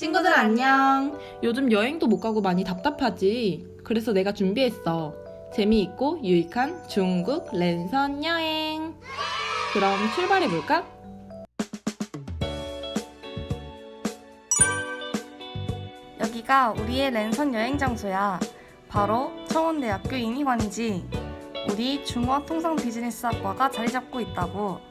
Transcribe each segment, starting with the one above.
친구들 안녕. 요즘 여행도 못 가고 많이 답답하지. 그래서 내가 준비했어. 재미있고 유익한 중국 랜선 여행. 그럼 출발해 볼까? 여기가 우리의 랜선 여행 장소야. 바로 청원대학교 인이관이지. 우리 중화통상 비즈니스학과가 자리 잡고 있다고.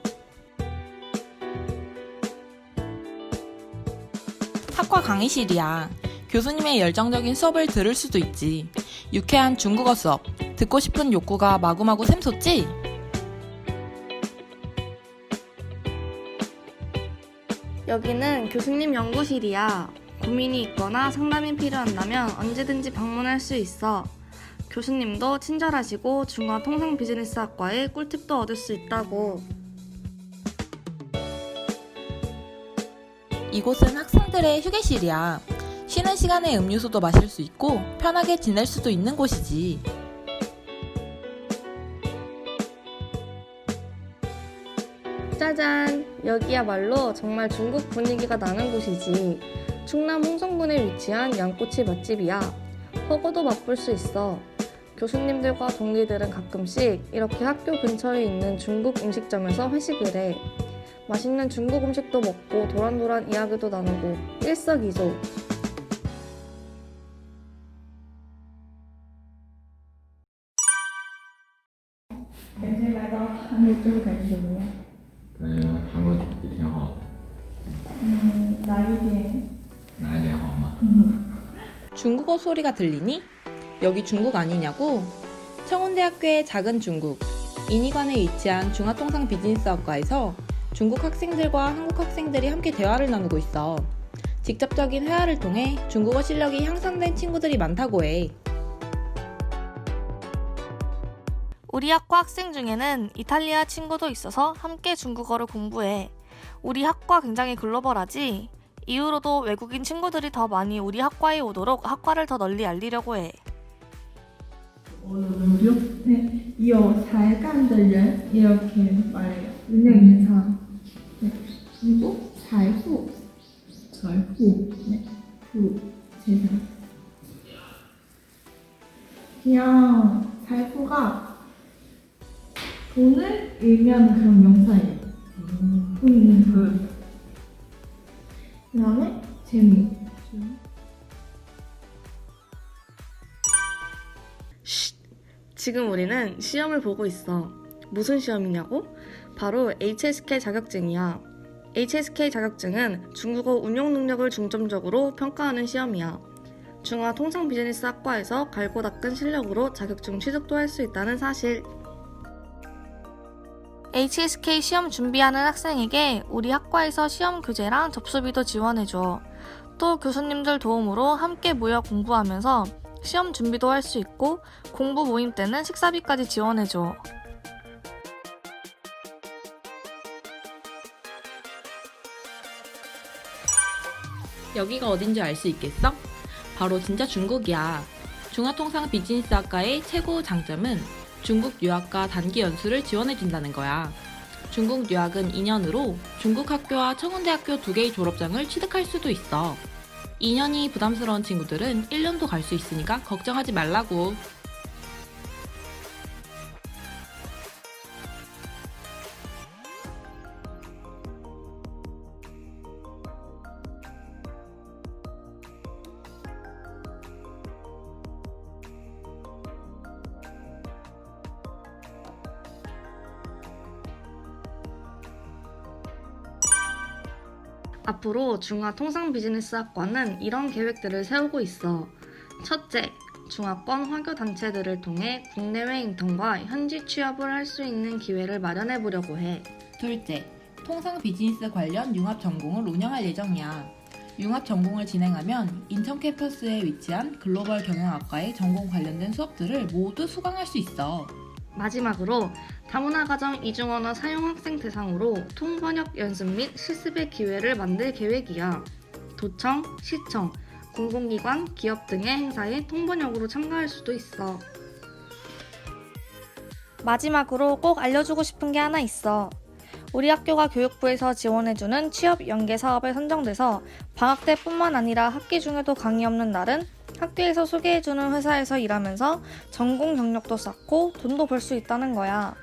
학과 강의실이야. 교수님의 열정적인 수업을 들을 수도 있지. 유쾌한 중국어 수업. 듣고 싶은 욕구가 마구마구 샘솟지? 여기는 교수님 연구실이야. 고민이 있거나 상담이 필요한다면 언제든지 방문할 수 있어. 교수님도 친절하시고 중화 통상 비즈니스학과의 꿀팁도 얻을 수 있다고. 이곳은 학생들의 휴게실이야. 쉬는 시간에 음료수도 마실 수 있고 편하게 지낼 수도 있는 곳이지. 짜잔! 여기야말로 정말 중국 분위기가 나는 곳이지. 충남 홍성군에 위치한 양꼬치 맛집이야. 허거도 맛볼 수 있어. 교수님들과 동기들은 가끔씩 이렇게 학교 근처에 있는 중국 음식점에서 회식을 해. 맛있는 중국 음식도 먹고 도란도란 이야기도 나누고 일석이조.感觉来到韩国之后感觉怎么样？感觉韩国也挺好的，嗯，哪一点？哪一点好吗？ 중국어 소리가 들리니? 여기 중국 아니냐고? 청운대학교의 작은 중국, 인이관에 위치한 중화통상 비즈니스학과에서 중국 학생들과 한국 학생들이 함께 대화를 나누고 있어. 직접적인 회화를 통해 중국어 실력이 향상된 친구들이 많다고 해. 우리 학과 학생 중에는 이탈리아 친구도 있어서 함께 중국어를 공부해. 우리 학과 굉장히 글로벌하지? 이후로도 외국인 친구들이 더 많이 우리 학과에 오도록 학과를 더 널리 알리려고 해. 오늘요? 네, 요 잘간 이렇게 말해요. 굉장히 괜찮아. 그리고 잘후 절후 네. 후 세상 그냥 잘후가 돈을 의미하는 그런 명사예요 돈 있는 돈그 음, 다음에 재미 지금 우리는 시험을 보고 있어. 무슨 시험이냐고? 바로 HSK 자격증이야. HSK 자격증은 중국어 운용 능력을 중점적으로 평가하는 시험이야. 중화 통상 비즈니스 학과에서 갈고 닦은 실력으로 자격증 취득도 할 수 있다는 사실. HSK 시험 준비하는 학생에게 우리 학과에서 시험 교재랑 접수비도 지원해줘. 또 교수님들 도움으로 함께 모여 공부하면서 시험 준비도 할 수 있고 공부 모임 때는 식사비까지 지원해줘. 여기가 어딘지 알 수 있겠어? 바로 진짜 중국이야. 중화통상 비즈니스학과의 최고 장점은 중국 유학과 단기 연수를 지원해준다는 거야. 중국 유학은 2년으로 중국 학교와 청운대학교 두 개의 졸업장을 취득할 수도 있어. 2년이 부담스러운 친구들은 1년도 갈 수 있으니까 걱정하지 말라고. 앞으로 중화 통상 비즈니스 학과는 이런 계획들을 세우고 있어. 첫째, 중화권 화교 단체들을 통해 국내외 인턴과 현지 취업을 할 수 있는 기회를 마련해 보려고 해. 둘째, 통상 비즈니스 관련 융합 전공을 운영할 예정이야. 융합 전공을 진행하면 인천 캠퍼스에 위치한 글로벌 경영학과의 전공 관련된 수업들을 모두 수강할 수 있어. 마지막으로 다문화 가정 이중 언어 사용 학생 대상으로 통번역 연습 및 실습의 기회를 만들 계획이야. 도청, 시청, 공공기관, 기업 등의 행사에 통번역으로 참가할 수도 있어. 마지막으로 꼭 알려주고 싶은 게 하나 있어. 우리 학교가 교육부에서 지원해주는 취업 연계 사업에 선정돼서 방학 때뿐만 아니라 학기 중에도 강의 없는 날은 학교에서 소개해주는 회사에서 일하면서 전공 경력도 쌓고 돈도 벌 수 있다는 거야.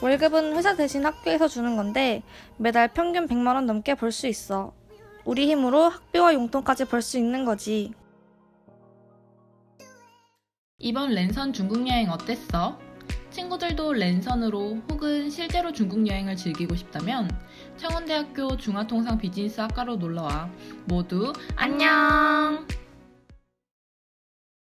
월급은 회사 대신 학교에서 주는 건데 매달 평균 100만 원 넘게 벌 수 있어. 우리 힘으로 학비와 용돈까지 벌 수 있는 거지. 이번 랜선 중국 여행 어땠어? 친구들도 랜선으로 혹은 실제로 중국 여행을 즐기고 싶다면 청운대학교 중화통상 비즈니스 학과로 놀러와. 모두 안녕!